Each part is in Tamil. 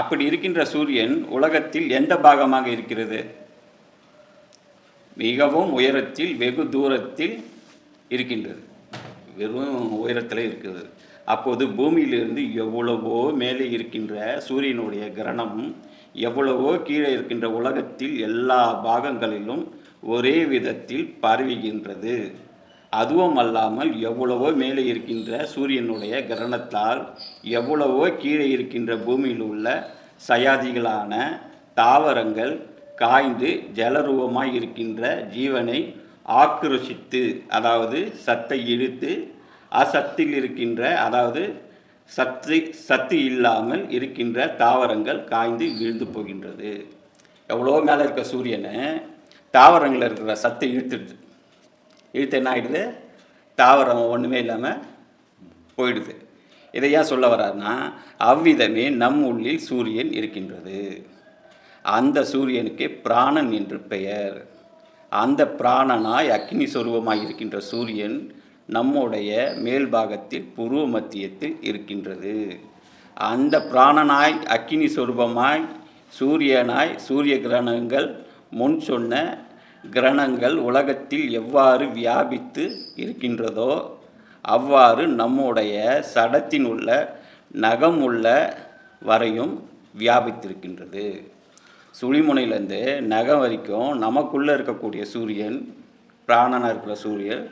அப்படி இருக்கின்ற சூரியன் உலகத்தில் எந்த பாகமாக இருக்கிறது? மிகவும் உயரத்தில் வெகு தூரத்தில் இருக்கின்றது. வெறும் உயரத்தில் இருக்கிறது அப்போது பூமியிலிருந்து எவ்வளவோ மேலே இருக்கின்ற சூரியனுடைய கிரணம் எவ்வளவோ கீழே இருக்கின்ற உலகத்தில் எல்லா பாகங்களிலும் ஒரே விதத்தில் பரவுகின்றது. அதுவும் அல்லாமல் எவ்வளவோ மேலே இருக்கின்ற சூரியனுடைய கிரணத்தால் எவ்வளவோ கீழே இருக்கின்ற பூமியில் உள்ள சயாதிகளான தாவரங்கள் காய்ந்து ஜலரூபமாய் இருக்கின்ற ஜீவனை ஆக்கிரோஷித்து அதாவது சத்தை இழுத்து அசத்தில் இருக்கின்ற அதாவது சத்து சத்து இல்லாமல் இருக்கின்ற தாவரங்கள் காய்ந்து விழுந்து போகின்றது. எவ்வளோ மேலே இருக்க சூரியனை தாவரங்களில் இருக்கிற சத்தை இழுத்துடுது. இழுத்து என்ன ஆகிடுது தாவரம் ஒன்றுமே இல்லாமல் போயிடுது. இதை ஏன் சொல்ல வர்றாருன்னா அவ்விதமே நம் உள்ளில் சூரியன் இருக்கின்றது. அந்த சூரியனுக்கு பிராணன் என்று பெயர். அந்த பிராணனாய் அக்னி சொருபமாய் இருக்கின்ற சூரியன் நம்முடைய மேல் பாகத்தில் புருவ மத்தியத்தில் இருக்கின்றது. அந்த பிராணனாய் அக்கினி சொருபமாய் சூரியனாய் சூரிய கிரகணங்கள் முன் சொன்ன கிரணங்கள் உலகத்தில் எவ்வாறு வியாபித்து இருக்கின்றதோ அவ்வாறு நம்முடைய சடத்தின் உள்ள நகம் உள்ள வரையும் வியாபித்திருக்கின்றது. சுழிமுனையிலேருந்து நகம் வரைக்கும் நமக்குள்ளே இருக்கக்கூடிய சூரியன் பிராணனாக இருக்கிற சூரியன்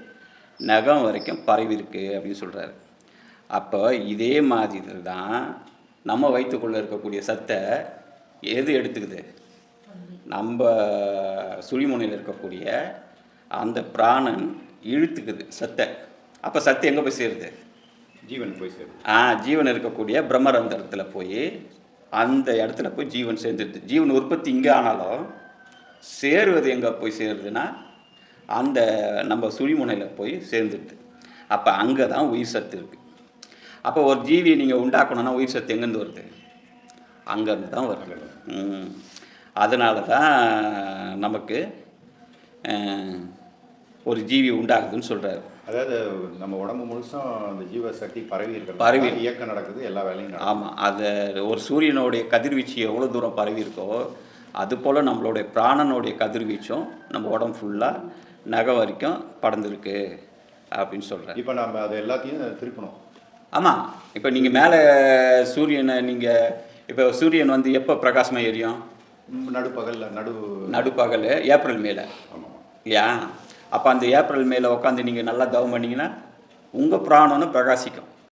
நகம் வரைக்கும் பரவி இருக்கு அப்படின்னு சொல்கிறாரு அப்போ இதே மாதிரி தான் நம்ம வயிற்றுக்குள்ளே இருக்கக்கூடிய சத்தை எது எடுத்துக்குது? நம்ம சுழிமுனையில் இருக்கக்கூடிய அந்த பிராணன் இழுத்துக்குது சத்தை. அப்போ சத்து எங்கே போய் சேருது? ஜீவன் போய் சேரும் ஆ ஜீவன் இருக்கக்கூடிய பிரம்மரந்தரத்தில் போய் அந்த இடத்துல போய் ஜீவன் சேர்ந்துருது. ஜீவன் உற்பத்தி இங்கே ஆனாலும் சேருவது எங்கே போய் சேருதுன்னா அந்த நம்ம சுழிமுனையில் போய் சேர்ந்துடுது அப்போ அங்கே தான் உயிர் சத்து இருக்குது அப்போ ஒரு ஜீவியை நீங்கள் உண்டாக்கணும்னா உயிர் சத்து எங்கேருந்து வருது? அங்கேருந்து தான் வருது. அதனால தான் நமக்கு ஒரு ஜீவி உண்டாகுதுன்னு சொல்கிறாரு அதாவது நம்ம உடம்பு முழுசும் அந்த ஜீவ சக்தி பரவி பரவி இருக்கு. இயக்கம் நடக்குது எல்லா வேலையும் ஆமாம் அது ஒரு சூரியனுடைய கதிர்வீச்சு எவ்வளோ தூரம் பரவி இருக்கோ அதுபோல் நம்மளுடைய பிராணனுடைய கதிர்வீச்சும் நம்ம உடம்பு ஃபுல்லாக நகை வரைக்கும் படர்ந்துருக்கு அப்படின்னு சொல்கிறேன் இப்போ நம்ம அதை எல்லாத்தையும் திருப்பணும். ஆமாம் இப்போ நீங்கள் மேலே சூரியனை நீங்கள் இப்போ சூரியன் வந்து எப்போ பிரகாசமாக எரியும்? நடுப்பகல்ல நடு நடுப்பகல் ஏப்ரல் மேலே. இல்லையா? அப்போ அந்த ஏப்ரல் மேலே உட்காந்து நீங்கள் நல்லா தவம் பண்ணிங்கன்னா உங்கள் பிராணனும் பிரகாசிக்கும்.